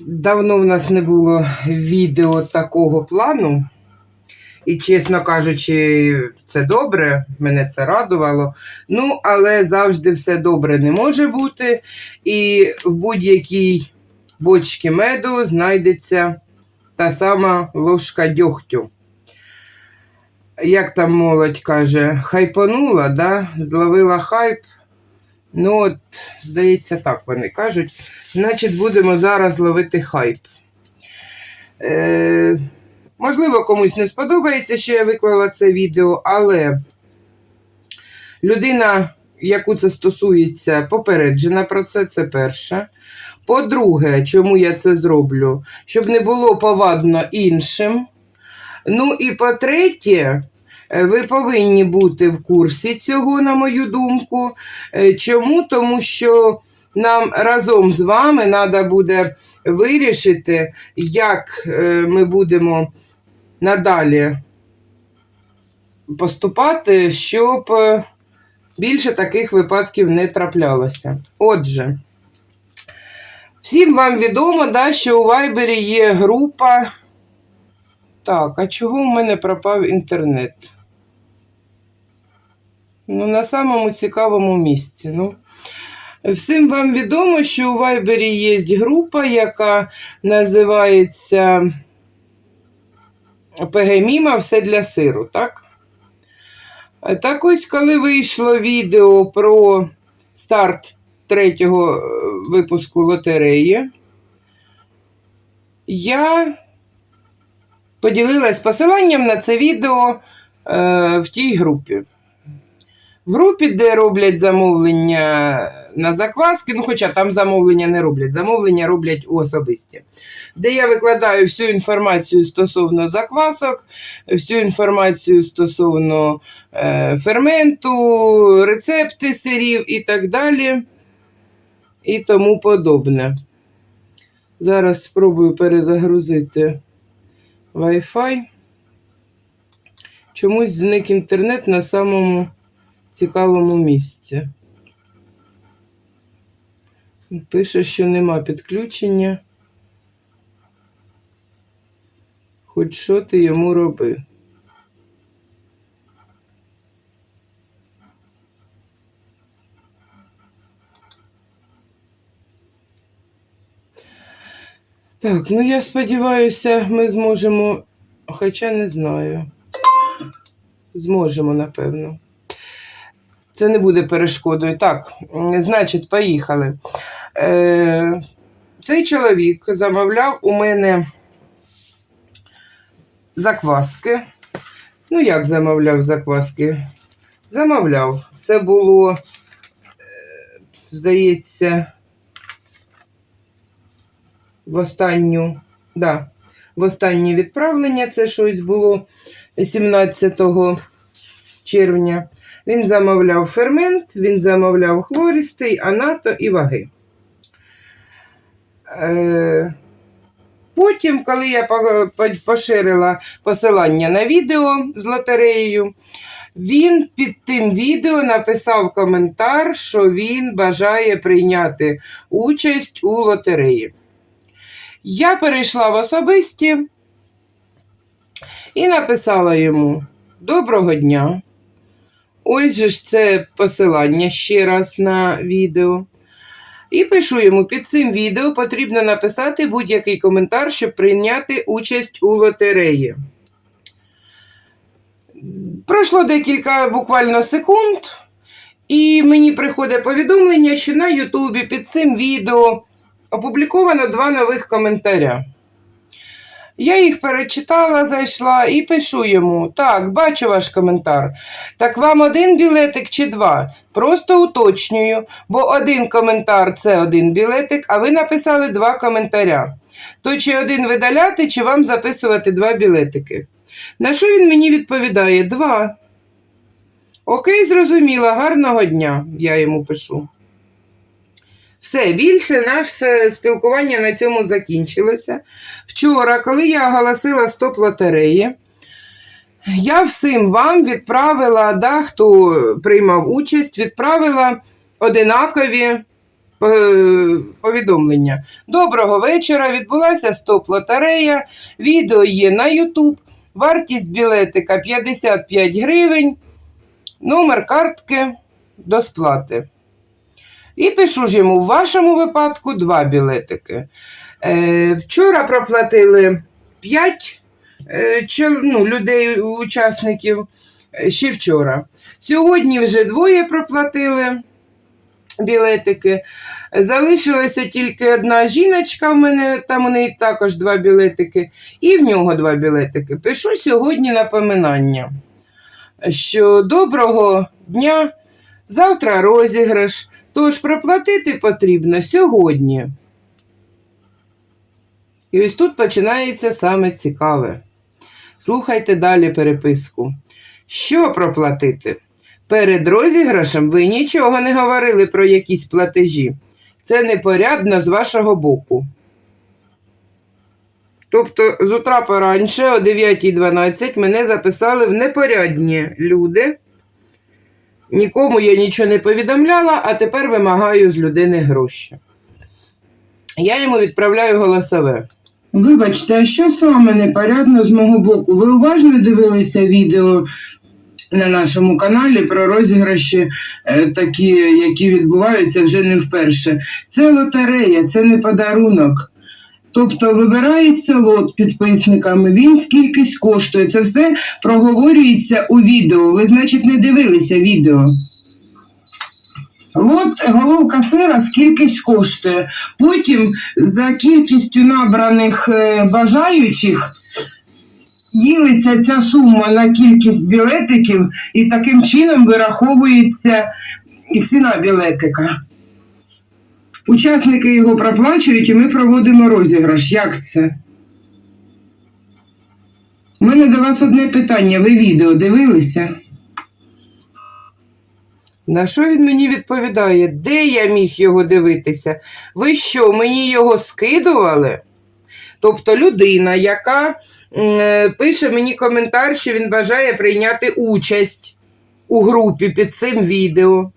Давно в нас не було відео такого плану. І, чесно кажучи, це добре, мене це радувало. Ну, але завжди все добре не може бути. І в будь-якій бочці меду знайдеться та сама ложка дьогтю. Як там молодь каже, хайпанула, да? зловила хайп. Ну, от, здається, так вони кажуть. Значить, будемо зараз ловити хайп. Е, можливо, комусь не сподобається, що я виклала це відео, але людина, яку це стосується, попереджена про це, це перше. По-друге, чому я це зроблю? Щоб не було повадно іншим. Ну і по-третє, е, ви повинні бути в курсі цього, на мою думку. Е, Чому? Тому що нам разом з вами треба буде вирішити, як е, ми будемо надалі поступати, щоб більше таких випадків не траплялося. Отже, всім вам відомо, да, що у Вайбері є група. Так, а чого в мене пропав інтернет? Ну, на самому цікавому місці. Ну, Всім вам відомо, що у Вайбері є група, яка називається ПГ Міма все для сиру, так? Так ось, коли вийшло відео про старт третього е, випуску лотереї, я поділилась посиланням на це відео е, в тій групі. В групі, де роблять замовлення на закваски, ну хоча там замовлення не роблять, замовлення роблять у особисті, де я викладаю всю інформацію стосовно заквасок, всю інформацію стосовно е, ферменту, рецепти сирів і так далі, і тому подобне. Зараз спробую перезагрузити Wi-Fi. Чомусь зник інтернет на самому цікавому місці. Пише, що нема підключення. Хоч що ти йому роби. Так, ну я сподіваюся, ми зможемо, хоча не знаю. Зможемо, напевно. Це не буде перешкодою. Так, значить, поїхали. Е, цей чоловік замовляв у мене закваски. Ну, як замовляв закваски? Замовляв. Це було, е, здається, в останню, да, в останнє відправлення це щось було 17 червня. Він замовляв фермент, він замовляв хлористий, анато і ваги. Е, Потім, коли я по- по- поширила посилання на відео з лотереєю, він під тим відео написав коментар, що він бажає прийняти участь у лотереї. Я перейшла в особисті і написала йому: Доброго дня! Ось же ж це посилання ще раз на відео. І пишу йому: під цим відео потрібно написати будь-який коментар, щоб прийняти участь у лотереї. Пройшло декілька буквально секунд, і мені приходить повідомлення, що на Ютубі під цим відео опубліковано два нових коментаря. Я їх перечитала, зайшла і пишу йому: так, бачу ваш коментар. Так вам один білетик чи два? Просто уточнюю, бо один коментар це один білетик, а ви написали два коментаря. То чи один видаляти, чи вам записувати два білетики? На що він мені відповідає? Два. Окей, зрозуміла, гарного дня, я йому пишу. Все, більше наше спілкування на цьому закінчилося. Вчора, коли я оголосила стоп лотереї, я всім вам відправила, да, хто приймав участь, відправила одинакові е, повідомлення. Доброго вечора! Відбулася стоп-лотерея. Відео є на YouTube. Вартість білетика 55 гривень. Номер картки до сплати. І пишу ж йому, в вашому випадку два білетики. Е, вчора проплатили 5 е, ну, людей, учасників, ще вчора. Сьогодні вже двоє проплатили білетики. Залишилася тільки одна жіночка в мене, там у неї також два білетики, і в нього два білетики. Пишу сьогодні напоминання, що доброго дня, завтра розіграш, тож проплатити потрібно сьогодні. І ось тут починається саме цікаве. Слухайте далі переписку. Що проплатити? Перед розіграшем ви нічого не говорили про якісь платежі. Це непорядно з вашого боку. Тобто, з утра пораньше, о 9.12, мене записали в непорядні люди. Нікому я нічого не повідомляла, а тепер вимагаю з людини гроші. Я йому відправляю голосове. Вибачте, а що саме непорядно з мого боку? Ви уважно дивилися відео на нашому каналі про розіграші е, такі, які відбуваються вже не вперше. Це лотерея, це не подарунок. Тобто вибирається лот підписниками, він скількись коштує. Це все проговорюється у відео. Ви, значить, не дивилися відео. Лот головка сира скількись коштує. Потім за кількістю набраних е, бажаючих ділиться ця сума на кількість білетиків, і таким чином вираховується ціна білетика. Учасники його проплачують, і ми проводимо розіграш. Як це? У мене до вас одне питання. Ви відео дивилися? На що він мені відповідає? Де я міг його дивитися? Ви що, мені його скидували? Тобто людина, яка е, пише мені коментар, що він бажає прийняти участь у групі під цим відео.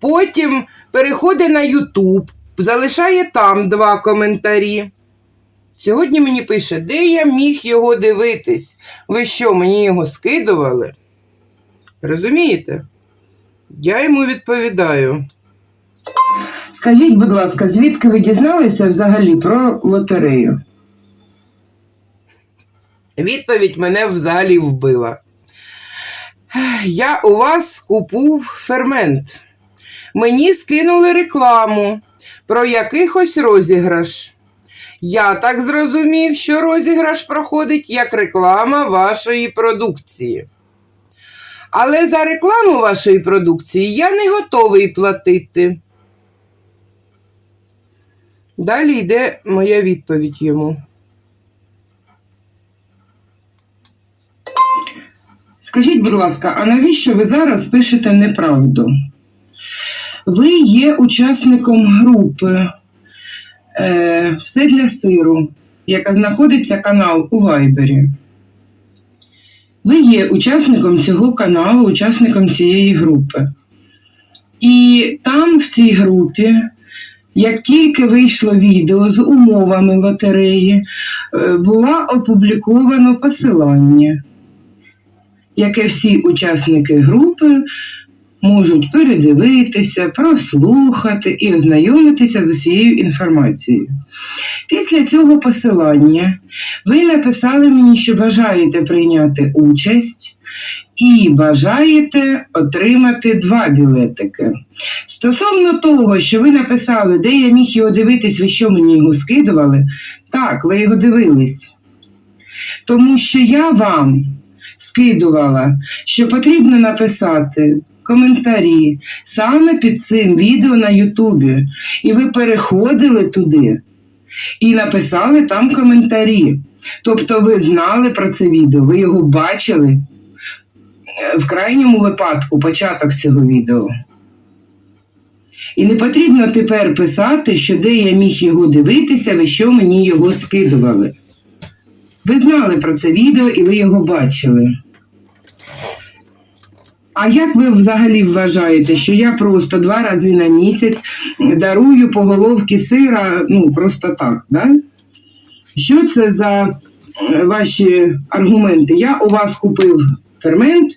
Потім переходить на YouTube, залишає там два коментарі. Сьогодні мені пише, де я міг його дивитись? Ви що, мені його скидували? Розумієте? Я йому відповідаю. Скажіть, будь ласка, звідки ви дізналися взагалі про лотерею? Відповідь мене взагалі вбила. Я у вас купув фермент. Мені скинули рекламу про якихось розіграш. Я так зрозумів, що розіграш проходить як реклама вашої продукції. Але за рекламу вашої продукції я не готовий платити. Далі йде моя відповідь йому. Скажіть, будь ласка, а навіщо ви зараз пишете неправду? Ви є учасником групи е, Все для сиру, яка знаходиться канал у Вайбері. Ви є учасником цього каналу, учасником цієї групи. І там, в цій групі, як тільки вийшло відео з умовами лотереї, е, була опубліковано посилання яке всі учасники групи можуть передивитися, прослухати і ознайомитися з усією інформацією. Після цього посилання ви написали мені, що бажаєте прийняти участь і бажаєте отримати два білетики. Стосовно того, що ви написали, де я міг його дивитись, ви що мені його скидували, так, ви його дивились. Тому що я вам скидувала, що потрібно написати коментарі саме під цим відео на Ютубі. І ви переходили туди і написали там коментарі. Тобто ви знали про це відео, ви його бачили Е, в крайньому випадку початок цього відео. І не потрібно тепер писати, що де я міг його дивитися, ви що мені його скидували. Ви знали про це відео і ви його бачили. А як ви взагалі вважаєте, що я просто два рази на місяць дарую по головки сира, ну просто так, да? Що це за е, ваші аргументи? Я у вас купив фермент,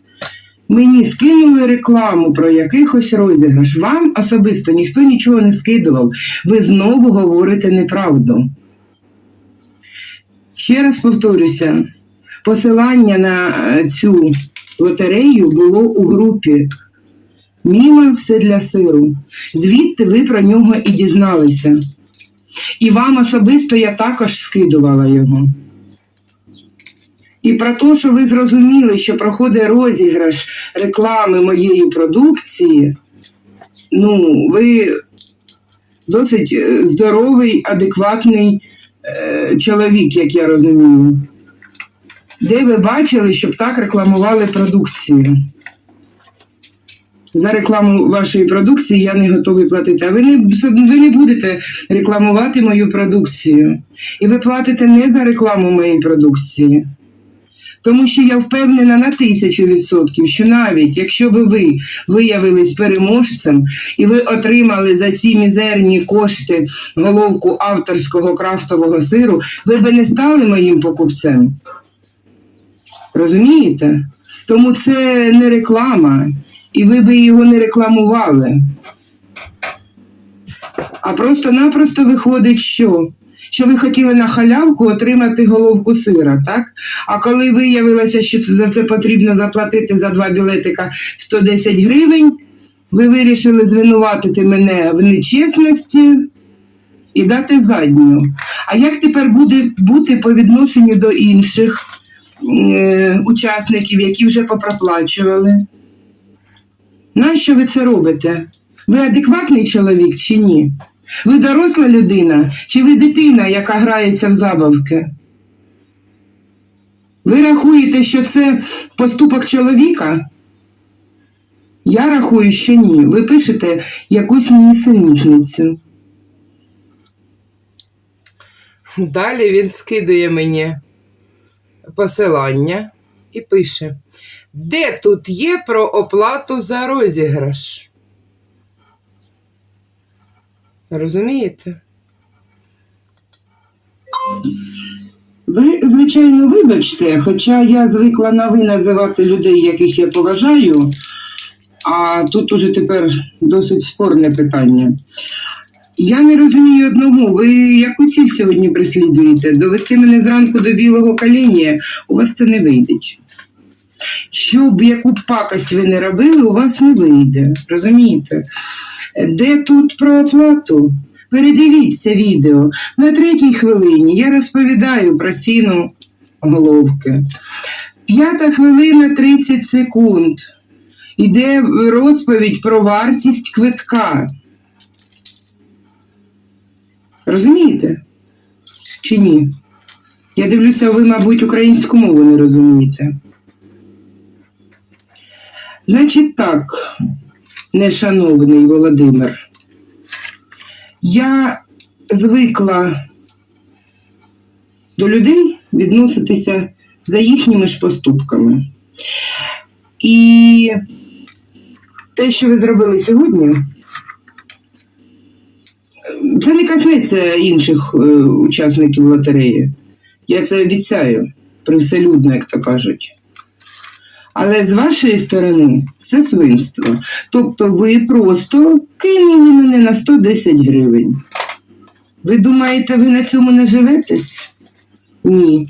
мені скинули рекламу про якихось розіграш. Вам особисто ніхто нічого не скидував. Ви знову говорите неправду. Ще раз повторюся, посилання на е, цю лотерею було у групі Міма все для сиру. Звідти ви про нього і дізналися. І вам особисто я також скидувала його. І про те, що ви зрозуміли, що проходить розіграш реклами моєї продукції, ну, ви досить е, здоровий, адекватний е, чоловік, як я розумію. Де ви бачили, щоб так рекламували продукцію? За рекламу вашої продукції я не готовий платити. А ви не, ви не будете рекламувати мою продукцію. І ви платите не за рекламу моєї продукції. Тому що я впевнена на тисячу відсотків, що навіть якщо би ви виявились переможцем і ви отримали за ці мізерні кошти головку авторського крафтового сиру, ви би не стали моїм покупцем. Розумієте? Тому це не реклама, і ви би його не рекламували. А просто-напросто виходить, що? Що ви хотіли на халявку отримати головку сира, так? А коли виявилося, що за це потрібно заплатити за два білетика 110 гривень, ви вирішили звинуватити мене в нечесності і дати задню. А як тепер буде бути по відношенню до інших учасників, які вже попроплачували? Нащо ви це робите? Ви адекватний чоловік чи ні? Ви доросла людина, чи ви дитина, яка грається в забавки? Ви рахуєте, що це поступок чоловіка? Я рахую, що ні. Ви пишете якусь нісенітницю. Далі він скидує мені посилання і пише: Де тут є про оплату за розіграш? Розумієте? Ви, звичайно, вибачте, хоча я звикла на ви називати людей, яких я поважаю, а тут уже тепер досить спорне питання. Я не розумію одного, ви яку ціль сьогодні преслідуєте? Довести мене зранку до білого коління, у вас це не вийде. Щоб яку пакость ви не робили, у вас не вийде. Розумієте? Де тут про оплату? Передивіться відео. На третій хвилині я розповідаю про ціну головки. П'ята хвилина 30 секунд. Іде розповідь про вартість квитка. Розумієте? Чи ні? Я дивлюся, ви, мабуть, українську мову не розумієте. Значить так, нешановний Володимир. Я звикла до людей відноситися за їхніми ж поступками. І те, що ви зробили сьогодні, це не коснеться інших е, учасників лотереї. Я це обіцяю привселюдно, як то кажуть. Але з вашої сторони це свинство. Тобто ви просто кинули мене на 110 гривень. Ви думаєте, ви на цьому наживетесь? Ні.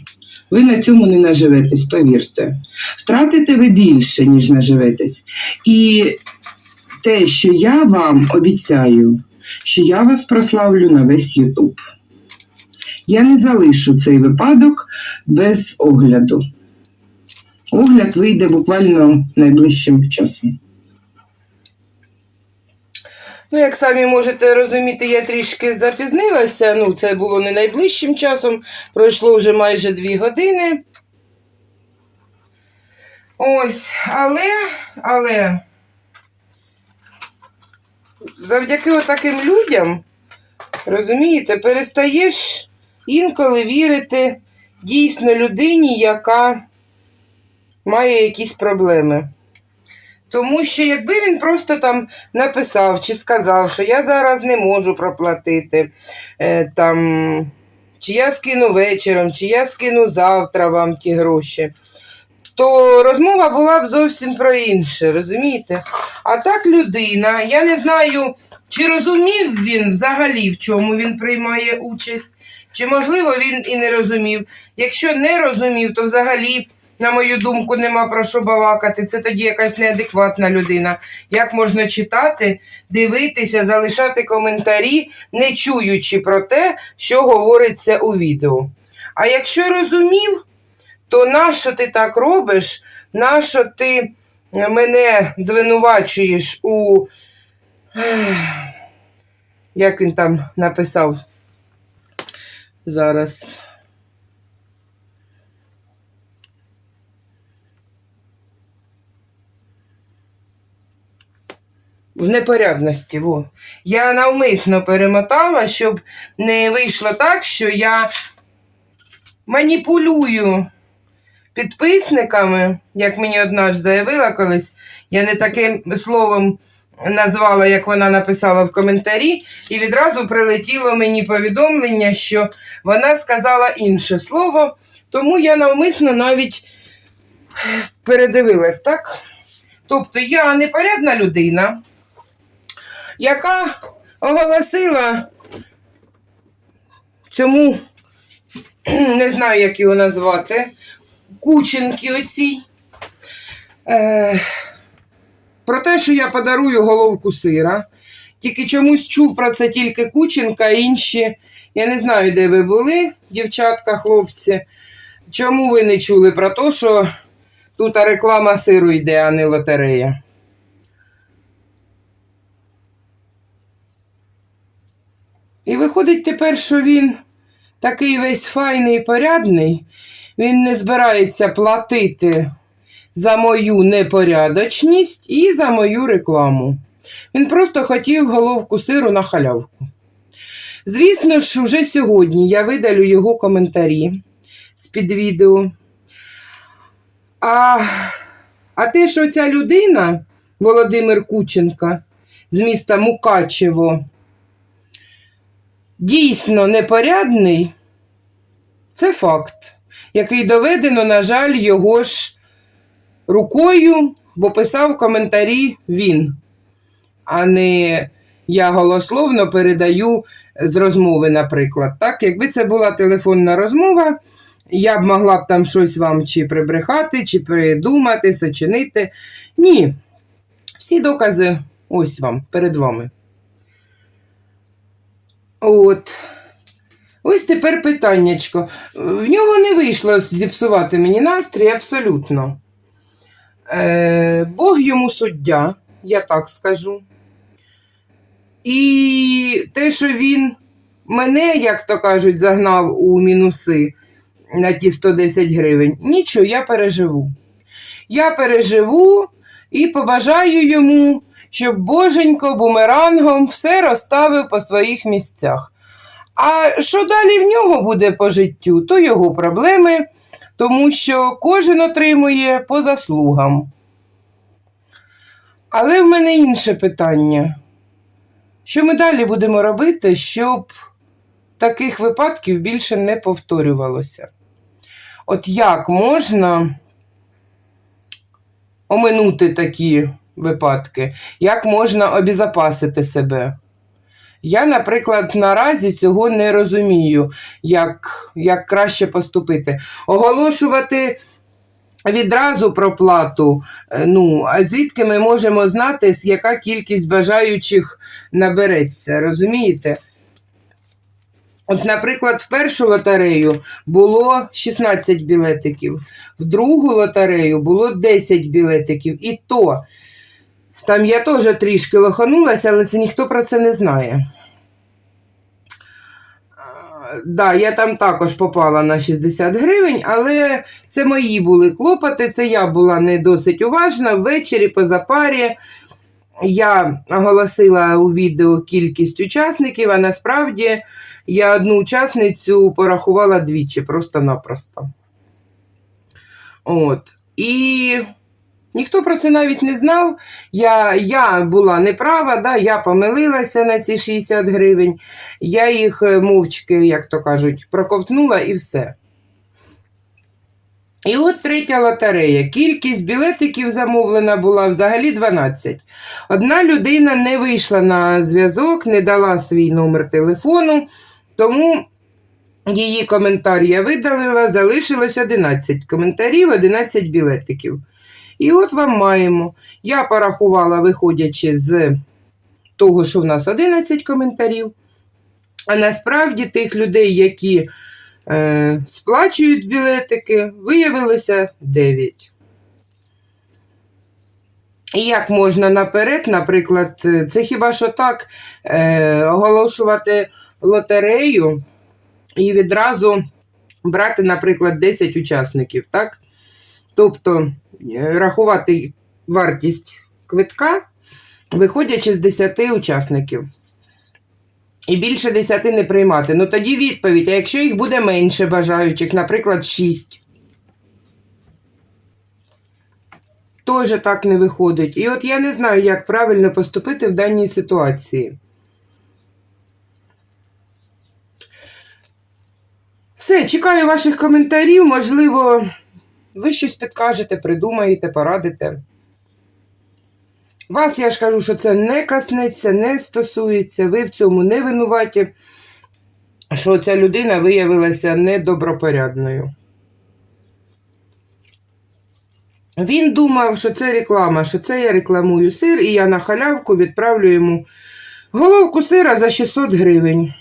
Ви на цьому не наживетесь, повірте. Втратите ви більше, ніж наживетесь. І те, що я вам обіцяю, що я вас прославлю на весь Ютуб. Я не залишу цей випадок без огляду. Огляд вийде буквально найближчим часом. Ну, як самі можете розуміти, я трішки запізнилася. Ну, це було не найближчим часом, пройшло вже майже дві години. Ось, але, але завдяки отаким людям, розумієте, перестаєш інколи вірити дійсно людині, яка має якісь проблеми. Тому що якби він просто там написав чи сказав, що я зараз не можу проплатити, е, там, чи я скину вечором, чи я скину завтра вам ті гроші, то розмова була б зовсім про інше, розумієте? А так людина, я не знаю, чи розумів він взагалі, в чому він приймає участь, чи, можливо, він і не розумів. Якщо не розумів, то взагалі, на мою думку, нема про що балакати. Це тоді якась неадекватна людина. Як можна читати, дивитися, залишати коментарі, не чуючи про те, що говориться у відео. А якщо розумів, то нащо ти так робиш? Нащо ти мене звинувачуєш у. Як він там написав зараз. В непорядності, во. Я навмисно перемотала, щоб не вийшло так, що я маніпулюю підписниками, як мені одна ж заявила колись, я не таким словом назвала, як вона написала в коментарі, і відразу прилетіло мені повідомлення, що вона сказала інше слово, тому я навмисно навіть передивилась, так? Тобто я непорядна людина, яка оголосила цьому, не знаю, як його назвати, кученки оцій. Е, про те, що я подарую головку сира. Тільки чомусь чув про це тільки Кученка, а інші. Я не знаю, де ви були, дівчатка, хлопці. Чому ви не чули про те, що тут реклама сиру йде, а не лотерея? І виходить тепер, що він такий весь файний і порядний, він не збирається платити за мою непорядочність і за мою рекламу. Він просто хотів головку сиру на халявку. Звісно ж, вже сьогодні я видалю його коментарі з-під відео. А, а те, що ця людина, Володимир Кученка з міста Мукачево, дійсно непорядний, це факт, який доведено, на жаль, його ж рукою, бо писав коментарі він, а не я голословно передаю з розмови, наприклад. Так, якби це була телефонна розмова, я б могла б там щось вам чи прибрехати, чи придумати, сочинити. Ні. Всі докази ось вам, перед вами. От. Ось тепер питаннячко. В нього не вийшло зіпсувати мені настрій абсолютно. Е, Бог йому суддя, я так скажу. І те, що він мене, як то кажуть, загнав у мінуси на ті 110 гривень, нічого, я переживу. Я переживу і побажаю йому, щоб боженько бумерангом все розставив по своїх місцях. А що далі в нього буде по життю, то його проблеми, тому що кожен отримує по заслугам. Але в мене інше питання. Що ми далі будемо робити, щоб таких випадків більше не повторювалося? От як можна оминути такі випадки? Як можна обезопасити себе? Я, наприклад, наразі цього не розумію, як, як краще поступити. Оголошувати відразу про плату. е, Ну, а звідки ми можемо знати, яка кількість бажаючих набереться, розумієте? От, наприклад, в першу лотерею було 16 білетиків, в другу лотерею було 10 білетиків. І то, там я теж трішки лоханулася, але це ніхто про це не знає. А, Да, я там також попала на 60 гривень, але це мої були клопоти, це я була не досить уважна. Ввечері по запарі я оголосила у відео кількість учасників, а насправді я одну учасницю порахувала двічі, просто-напросто. От. І ніхто про це навіть не знав. Я, я була неправа, да, я помилилася на ці 60 гривень. Я їх е, мовчки, як то кажуть, проковтнула і все. І от третя лотерея. Кількість білетиків замовлена була взагалі 12. Одна людина не вийшла на зв'язок, не дала свій номер телефону, тому її коментар я видалила, залишилось 11 коментарів, 11 білетиків. І от вам маємо. Я порахувала, виходячи з того, що в нас 11 коментарів. А насправді тих людей, які е, сплачують білетики, виявилося 9. І як можна наперед, наприклад, е, це хіба що так е, оголошувати лотерею і відразу брати, наприклад, 10 учасників, так? Тобто рахувати вартість квитка, виходячи з 10 учасників. І більше 10 не приймати. Ну тоді відповідь, а якщо їх буде менше бажаючих, наприклад, 6. Тоже так не виходить. І от я не знаю, як правильно поступити в даній ситуації. Все, чекаю ваших коментарів. Можливо, ви щось підкажете, придумаєте, порадите. Вас я ж кажу, що це не коснеться, не стосується, ви в цьому не винуваті, що ця людина виявилася недобропорядною. Він думав, що це реклама, що це я рекламую сир, і я на халявку відправлю йому головку сира за 600 гривень.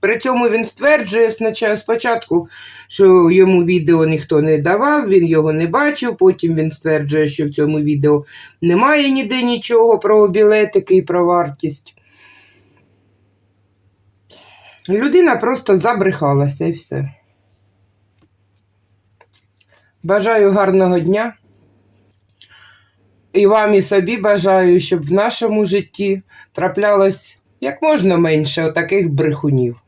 При цьому він стверджує спочатку, що йому відео ніхто не давав, він його не бачив, потім він стверджує, що в цьому відео немає ніде нічого про білетики і про вартість. Людина просто забрехалася і все. Бажаю гарного дня. І вам і собі бажаю, щоб в нашому житті траплялось як можна менше отаких брехунів.